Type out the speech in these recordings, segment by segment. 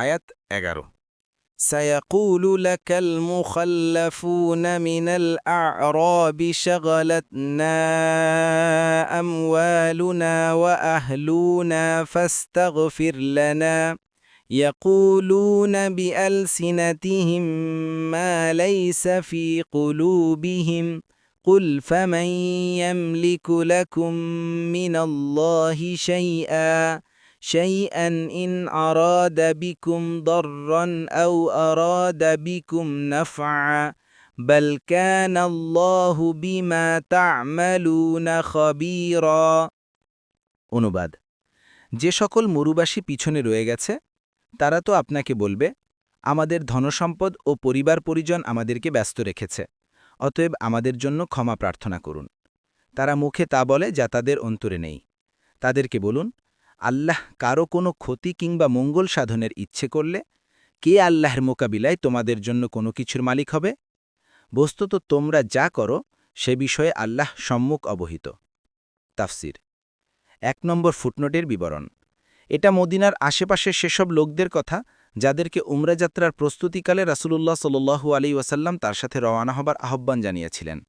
আয়াত এগারো سيقول لك المخلفون من الأعراب شغلتنا أموالنا وأهلنا فاستغفر لنا يقولون بألسنتهم ما ليس في قلوبهم قل فمن يملك لكم من الله شيئا شيئا إن أراد بكم ضرا أو أراد بكم نفعا بل كان الله بما تعملون خبيرا অনুবাদ যে সকল মরুবাসী পিছনে রয়ে গেছে তারা তো আপনাকে বলবে আমাদের ধনসম্পদ ও পরিবার পরিজন আমাদেরকে ব্যস্ত রেখেছে অতএব আমাদের জন্য ক্ষমা প্রার্থনা করুন তারা মুখে তা বলে যা তাদের অন্তরে নেই তাদেরকে বলুন আল্লাহ কারও কোনো ক্ষতি কিংবা মঙ্গল সাধনের ইচ্ছে করলে কে আল্লাহর মোকাবিলায় তোমাদের জন্য কোনো কিছুর মালিক হবে? বস্তুত তোমরা যা করো, সে বিষয়ে আল্লাহ সম্মুখ অবহিত। তাফসির। এক নম্বর ফুটনোটের বিবরণ। এটা মদিনার আশেপাশের সেসব লোকদের কথা যাদেরকে উমরা যাত্রার প্রস্তুতিকালে রাসূলুল্লাহ সাল্লু আলী ওয়াসাল্লাম তার সাথে রওয়ানা হবার আহ্বান জানিয়েছিলেন।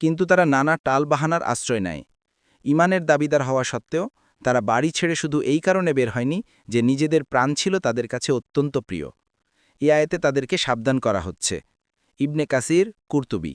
কিন্তু তারা নানা টালবাহানার আশ্রয় নেয়। ইমানের দাবিদার হওয়া সত্ত্বেও তারা বাড়ি ছেড়ে শুধু এই কারণে বের হয়নি যে নিজেদের প্রাণ ছিল তাদের কাছে অত্যন্ত প্রিয়। এ আয়তে তাদেরকে সাবধান করা হচ্ছে। ইবনে কাসির, কুর্তুবি।